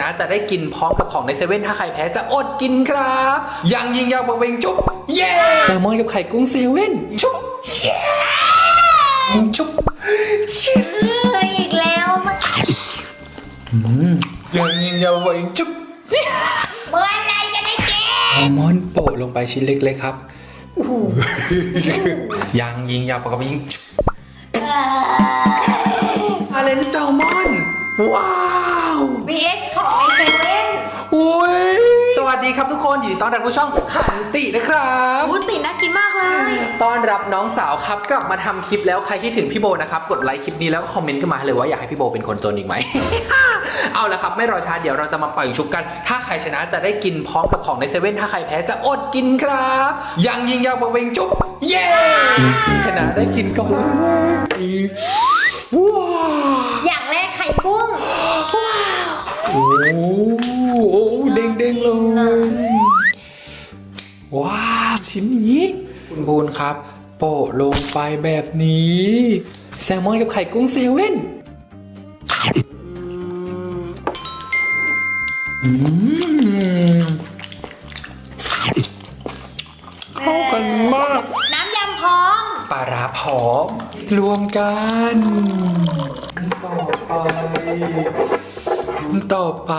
นะจะได้กินพร้อมกับของในเซเว่นถ้าใครแพ้จะอดกินครับยังยิงยาวปะเวงจุ๊บเย้แซลมอนกับไข่กุ้งเซเว่นจุ๊บเย้จุ๊บ yes เอ้ยอีกแล้วมันยังยิงยาวปะเวงจุ๊บเมื่อไหรจะได้กินแซลมอนโปะลงไปชิ้นเล็กๆครับยังยิงยาวปะเวงจุ๊บเอ้ยอาเลนแซลมอน ว้าว VS ของในเซเว่นอุ้ยสวัสดีครับทุกคนยินดีต้อนรับผู้ช่องขันตินะครับวุ้ติน่ากินมากเลย ต้อนรับน้องสาวครับกลับมาทำคลิปแล้วใครคิดถึงพี่โบนะครับ กดไลค์คลิปนี้แล้วก็คอมเมนต์กันมาเลยว่าอยากให้พี่โบเป็นคนจนอีกไหม เอาละครับ ไม่รอช้าเดี๋ยวเราจะมาปล่อยชุบกัน ถ้าใครชนะจะได้กินพร้อมกับของในเซเว่นถ้าใครแพ้จะอดกินครับยังยิงยาวประเวงจุ๊บเย้ชนะได้กินก่อนเลยว้าว อย่างแรกไข่กุ้ง โอ้โหเด้งเด้งๆเลย ว้าวชิ้นนี้ คุณบูนครับ โปะลงไปแบบนี้ แซลมอนกับไข่กุ้งเซเว่นอืมเข้ากันมาก น้ำยำพร้อมปลาร้าผอม รวมกันต่อไป ต่อไป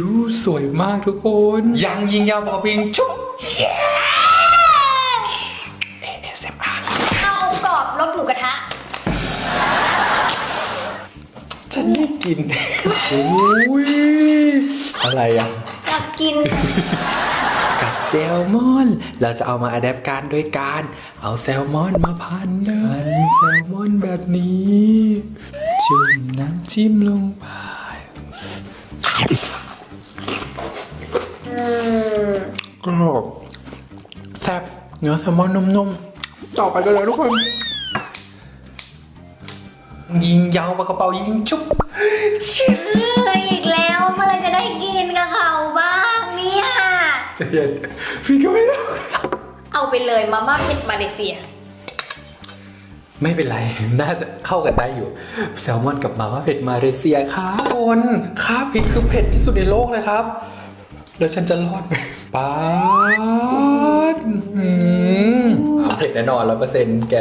อู้สวยมากทุกคน ยังยิงยาวพอพิงชุบ ASMR เอาอบกรอบรสหมูกระทะ ฉันได้กินอุ้ยอะไรอะ อยากกิน กับแซลมอน เราจะเอามาอัดแอปกันด้วยการเอาแซลมอนมาพันเลยพันแซลมอนแบบนี้ จุ่มน้ำจิ้มลงไปอืม กรอบแซ่บเนื้อแซลมอนนุ่มๆ ต่อไปกันเลยทุกคน ยิงยาวปากกระเป๋ายิงชุบ yes เอ้ยอีกแล้วเมื่อไหรจะได้กินกับเขาบ้างเนี่ย ใจเย็นพี่ก็ไม่รู้เอาไปเลยมาม่าเผ็ดมาเลเซีย ไม่เป็นไร น่าจะเข้ากันได้อยู่ แซลมอนกับมาม่าเผ็ดมาเลเซียครับคนค่าพริกคือเผ็ดที่สุดในโลกเลยครับ แล้วฉันจะรอดไหมป๊าดอืมเผ็ดแน่นอนร้อยเปอร์เซ็นต์แก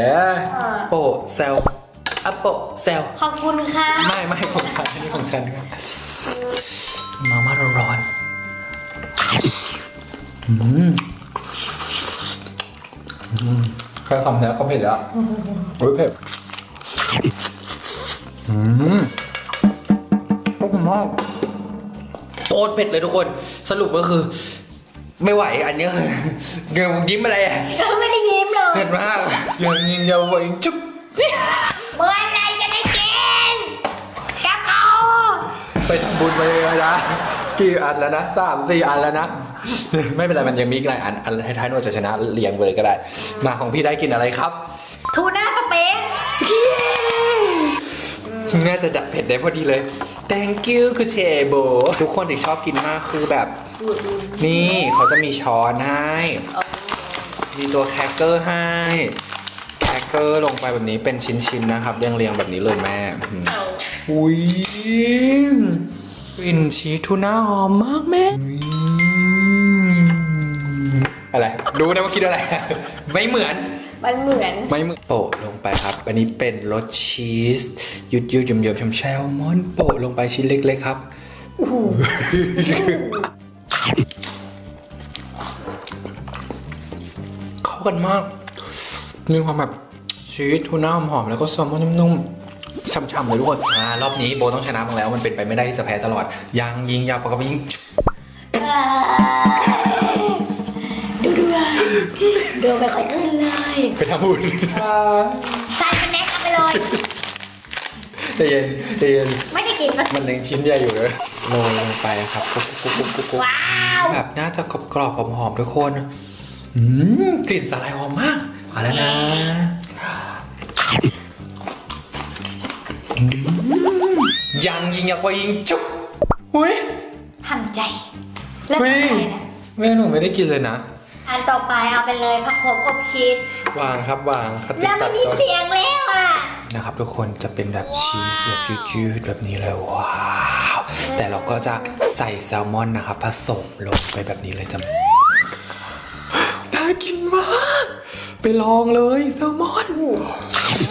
โปะแซลอะโปะแซล ขอบคุณค่ะ ไม่ไม่ของฉันอันนี้ของฉันครับมาม่าร้อนๆอืมอืม แค่คำนี้ก็เผ็ดแล้วโอ้ยเผ็ดอืมขอบคุณมากโคตรเผ็ดเลยทุกคน สรุปก็คือ ไม่ไหวอันนี้คือเงยยิ้มอะไรอะไม่ได้ยิ้มเลยเผ็ดมากยังยิงยาวไปอีกจุ๊บเมื่อไหรจะได้กินกับเขาไปทำบุญมาเลยนะกี่อันแล้วนะสามสี่อันแล้วนะ ไม่เป็นไรมันยังมีอีกหลายอันอันท้ายๆนวดจะชนะเลี้ยงไปเลยก็ได้ มาของพี่ได้กินอะไรครับ ทูน่าสเปนน่าจะดับเผ็ดได้พอดีเลย thank you คือเชโบทุกคนที่ชอบกินมากคือแบบ นี่เขาจะมีช้อนให้ มีตัวแครกเกอร์ให้ แครกเกอร์ลงไปแบบนี้เป็นชิ้นๆนะครับ เรียงๆแบบนี้เลยแม่อืมอุ้ยกลิ่นชีสทูน่าหอมมากแม่ อะไรรู้นะว่าคิดอะไร ไม่เหมือน มันเหมือน ไม่เหมือนโปะลงไปครับ อันนี้เป็นรสชีสยุดยุดๆเยิมๆชมแซลมอนโปะลงไปชิ้นเล็กๆครับเข้ากันมากมีความแบบชีสทูน่าหอมๆแล้วก็แซลมอนนุ่มๆช่ำๆเลยทุกคนอ่ารอบนี้โบต้องชนะบ้างแล้ว มันเป็นไปไม่ได้ที่จะแพ้ตลอดยังยิงยาวปากกระยิงชุบดูดู เลยดูไม่ค่อยขึ้นเลยไปทำบุญใส่เป็นแน็กเอาไปเลยใจเย็นใจเย็น ไม่ได้กินปะมันยังชิ้นใหญ่อยู่เลยโรยลงไปครับกุ๊กกุ๊กกุ๊กกุ๊กกุ๊กว้าวแบบน่าจะกรอบๆหอมๆทุกคนอืมกลิ่นสาหร่ายหอมมากมาแล้วนะอืมยังยิงอยากไปยิงจุ๊บหุ้ยทำใจแล้วเฮ้ยทำใจนะแม่หนูไม่ได้กินเลยนะ อันต่อไปเอาไปเลยผักโขมอบชีสวางครับวางคัดติดแล้วตัมันดมีก่อนเสียงแล้วอะนนะครับ ทุกคนจะเป็นแบบชีสแบบยืดๆแบบนี้เลยว้าวแต่เราก็จะใส่แซลมอนนะครับผสมลงไปแบบนี้เลยจ้ะน่ากินมากไปลองเลยแซลมอน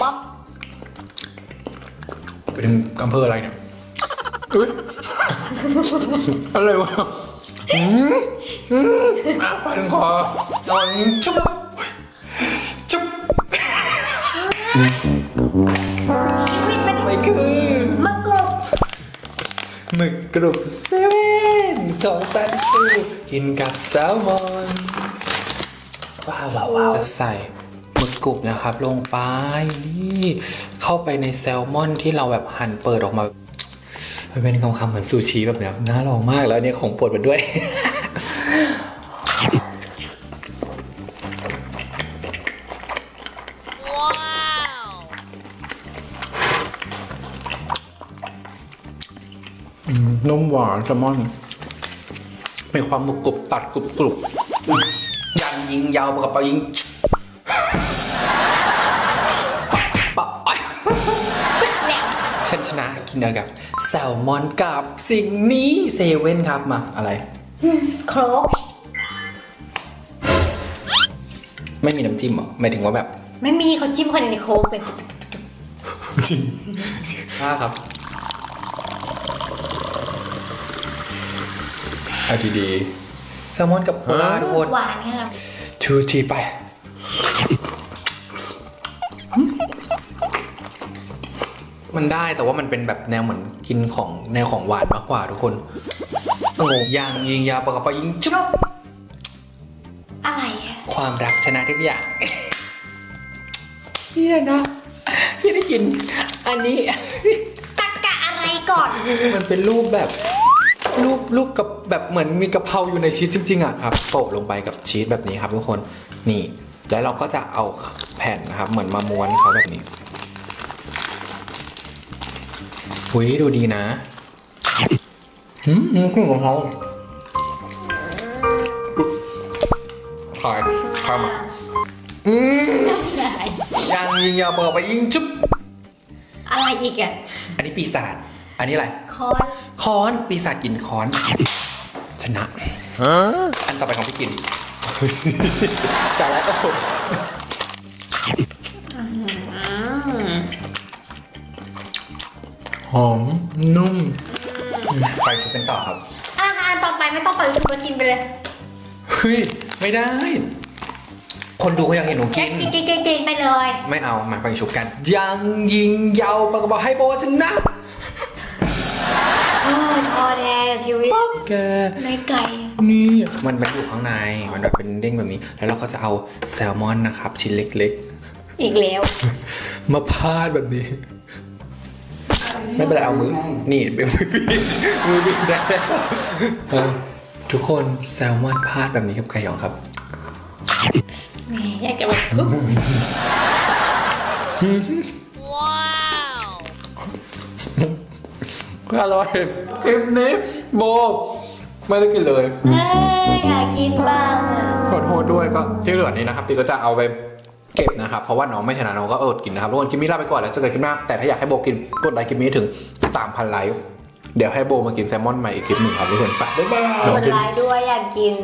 บ๊อบไปถึงอำเภออะไรเนี่ยอุ้ยอะไรวะ อืมอืมอะไปถึงคอนอนจุ๊บจุ๊บชีวิตมันไม่คือมากรบหมึกกรุบเซเว่นสองสันสูกินกับแซลมอนว้าวว้าวว้าวจะใส่หมึกกรุบนะครับ ลงไปนี่เข้าไปในแซลมอนที่เราแบบหั่นเปิดออกมา มันเป็นคำคำๆเหมือนซูชิแบบเนี้ยน่าลองมากแล้วเนี่ยของโปรดมันด้วยอืมนุ่มหวานแซลมอน มีความหมุกกรุบตัดกรุบกรุบยันยิงยาวปากกระเป๋ายิง ฉันชนะกินเนื้อกับแซลมอนกับสิ่งนี้เซเว่นครับมาอะไรโครกไม่มีน้ำจิ้มเหรอหมายถึงว่าแบบ ไม่มีเขาจิ้มคนในโค้กเลยจริงอ่าครับเอาดีๆแซลมอนกับโคลาทุกคนหวานค่ะทูทีไป มันได้แต่ว่ามันเป็นแบบแนวเหมือนกินของแนวของหวานมากกว่าทุกคนโอ้ยางยิงยาวปากกระเป๋ายิงจุ๊บอะไรอะความรักชนะทุกอย่างพี่ชนะพี่ได้กิน อันนี้ ตะกะอะไรก่อน มันเป็นรูปแบบ รูปรูปกับแบบเหมือนมีกะเพราอยู่ในชีสจริงๆอะครับโปะลงไปกับชีสแบบนี้ครับทุกคนนี่แล้วเราก็จะเอาแผ่นนะครับ เหมือนมาม้วนเขาแบบนี้ หุยดูดีนะหืมหืมกลิ่นของเขาคายคายมาอืมยังยิงยาวเปิดไปยิงจุ๊บ อะไรอีกอะอันนี้ปีศาจ อันนี้อะไร คอน ค้อน ปีศาจกินค้อน ชนะ อันต่อไปของพี่กิน สาระก็ผม หอมนุ่ม ไปชุบกันต่อครับ อาหารต่อไปไม่ต้องไปดูมากินไปเลยเฮ้ย ไม่ได้ คนดูเขาอยากเห็นหนูแค่กิน กินกินกินกินไปเลยไม่เอามาไปชุบกัน ยังยิงยาวปากกระบอกให้โบชนะโอ้ยพอแท้ชีวิตแกไม่ไกลนี่มันมันอยู่ข้างใน มันแบบเป็นเด้งแบบนี้ แล้วเราก็จะเอาแซลมอนนะครับ ชิ้นเล็กอีกแล้ว ๆ มาพาดแบบนี้ ไม่เป็นไรเอามือ นี่เป็นมือบินมือบินได้แล้วเออทุกคนแซลมอนพาดแบบนี้กับไก่หยองครับแหมอยากจะแบบทุบอร่อยคลิปนี้โบไม่ได้กินเลยเอ้ยอยากกินบ้างอะขอโทษด้วยก็ที่เหลือนี้นะครับตีก็จะเอาไป เก็บนะครับ เพราะว่าน้องไม่ชนะน้องก็อดกินนะครับทุกคนคลิปนี้ลาไปก่อนแล้วเจอกันคลิปหน้าแต่ถ้าอยากให้โบกินกดไลค์คลิปนี้ถึง 3,000 ไลค์เดี๋ยวให้โบมากินแซลมอนใหม่อีกคลิปหนึ่งครับทุกคนไปบ๊ายบาย กดไลค์ด้วยอยากกิน